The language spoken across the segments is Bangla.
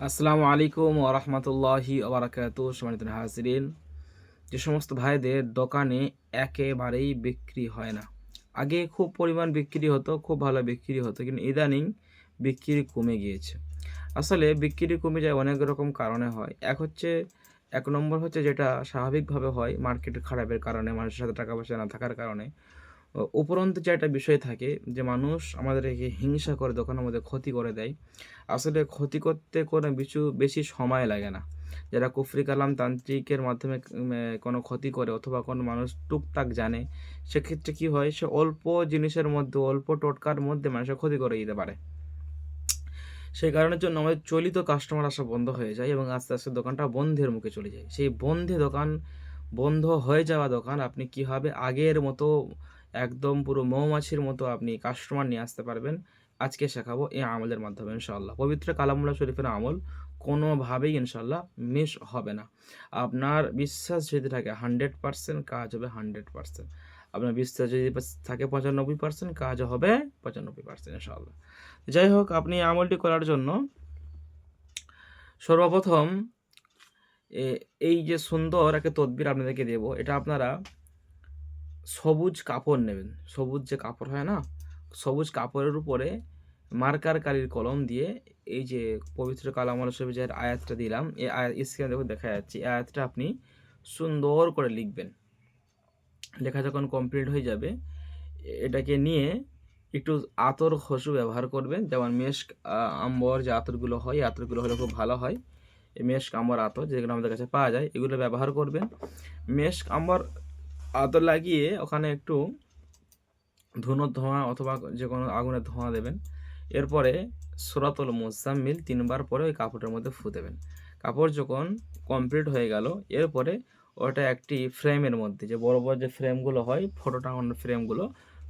আসসালামু আলাইকুম ওরহমতুল্লাহি ওবরাকাত সম্মানিত হাজিরিন। যে সমস্ত ভাইদের দোকানে একেবারেই বিক্রি হয় না। আগে খুব পরিমাণ বিক্রি হতো, খুব ভালো বিক্রি হতো, কিন্তু ইদানিং বিক্রি কমে গিয়েছে। আসলে বিক্রি কমে যায় অনেক রকম কারণে হয়। এক হচ্ছে, এক নম্বর হচ্ছে যেটা স্বাভাবিকভাবে হয়, মার্কেট খারাপের কারণে, মানুষের সাথে টাকা পয়সা না থাকার কারণে। উপরন্তু যে একটা বিষয় থাকে যে মানুষ আমাদেরকে হিংসা করে, দোকানের মধ্যে ক্ষতি করে দেয়। আসলে ক্ষতি করতে কোনো কিছু বেশি সময় লাগে না। যারা কুফরি কালাম তান্ত্রিকের মাধ্যমে কোনো ক্ষতি করে অথবা কোনো মানুষ টুকটাক জানে, সেক্ষেত্রে কি হয়? সে অল্প জিনিসের মধ্যে, অল্প টোটকার মধ্যে মানুষের ক্ষতি করে দিতে পারে। সেই কারণের জন্য আমাদের চলিত কাস্টমার আসা বন্ধ হয়ে যায় এবং আস্তে আস্তে দোকানটা বন্ধের মুখে চলে যায়। সেই বন্ধে দোকান বন্ধ হয়ে যাওয়া দোকান আপনি কি হবে আগের মতো একদম পুরো মৌমাছির মতো আপনি কাস্টমার নিয়ে আসতে পারবেন। আজকে শেখাবো এই আমলের মাধ্যমে ইনশাল্লাহ পবিত্র কালামুল্লাহ শরীফের আমল কোনোভাবেই ইনশাল্লাহ মিস হবে না। আপনার বিশ্বাস যদি থাকে হান্ড্রেড পার্সেন্ট কাজ হবে হান্ড্রেড পার্সেন্ট আপনার বিশ্বাস যদি থাকে পঁচানব্বই পার্সেন্ট কাজ হবে পঁচানব্বই পার্সেন্ট ইনশাল্লাহ যাই হোক, আপনি আমলটি করার জন্য সর্বপ্রথম এই যে সুন্দর একটা তদবির আপনাদেরকে দেবো। এটা আপনারা সবুজ কাপড় নেবেন। সবুজ যে কাপড় হয় না সবুজ কাপড়ের উপরে মার্কার কালির কলম দিয়ে এই যে পবিত্র কালামল যে আয়াতটা দিলাম এই আয়াত স্ক্রিনে দেখো দেখা যাচ্ছে। এই আয়াতটা আপনি সুন্দর করে লিখবেন। লেখা যখন কমপ্লিট হয়ে যাবে এটাকে নিয়ে একটু আতর খসু ব্যবহার করবেন। যেমন আহ, আম্বর যে আতরগুলো হয় আতরগুলো হলে খুব ভালো হয়। এই মেশক আম্বর আতর যেগুলো আমাদের কাছে পাওয়া যায় এগুলো ব্যবহার করবেন। মেশক আম্বর আতর লাগিয়ে ওখানে একটু ধুনোর ধোঁয়া অথবা যে কোনো আগুনের ধোঁয়া দেবেন। এরপরে সুরাতুল মুজাম্মিল তিনবার পরে ওই কাপড়ের মধ্যে ফু দেবেন। কাপড় যখন কমপ্লিট হয়ে গেল, এরপরে ওটা একটি ফ্রেমের মধ্যে, যে বড় বড় যে ফ্রেমগুলো হয় ফটো টাঙানোর ফ্রেমগুলো,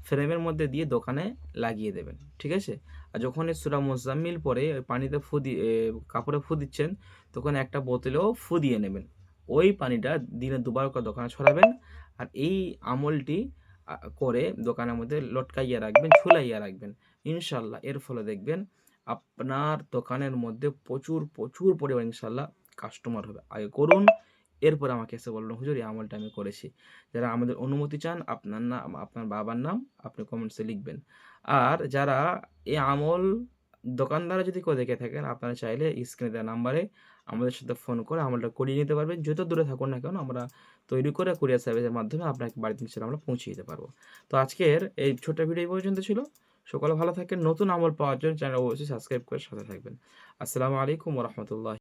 ফ্রেমের মধ্যে দিয়ে দোকানে লাগিয়ে দেবেন, ঠিক আছে? আর যখন এই সুরা মুজাম্মিল পরে ওই পানিতে ফু দিয়ে কাপড়ে ফু দিচ্ছেন, তখন একটা বোতলেও ফু দিয়ে নেবেন। ওই পানিটা দিনে দুবার করে দোকানে ছড়াবেন আর এই আমলটি করে দোকানের মধ্যে লটকাইয়া রাখবেন, ঝুলাইয়া রাখবেন। ইনশাল্লাহ এর ফলে দেখবেন আপনার দোকানের মধ্যে প্রচুর প্রচুর পরিমাণ ইনশাল্লাহ কাস্টমার হবে। আগে করুন, এরপর আমাকে এসে বললেন হুজুর, এই আমলটা আমি করেছি। যারা আমাদের অনুমতি চান, আপনার নাম, আপনার বাবার নাম, আপনি কমেন্টসে লিখবেন। আর যারা এই আমল দোকানদারা যদি কেউ দেখে থাকেন, আপনারা চাইলে স্ক্রিনে দেওয়া নাম্বারে আমাদের সাথে ফোন করে আমলটা করিয়ে নিতে পারবেন। যত দূরে থাকুন না কেন, আমরা তৈরি করে কুরিয়ার সার্ভিসের মাধ্যমে আপনাকে বাড়িতে নিচে আমরা পৌঁছে দিতে পারব। তো আজকের এই ছোট ভিডিও পর্যন্ত ছিল। সকালে ভালো থাকেন। নতুন আমল পাওয়ার জন্য চ্যানেল অবশ্যই সাবস্ক্রাইব করে সাথে থাকবেন। আসসালামু আলাইকুম রহমতুল্লাহ।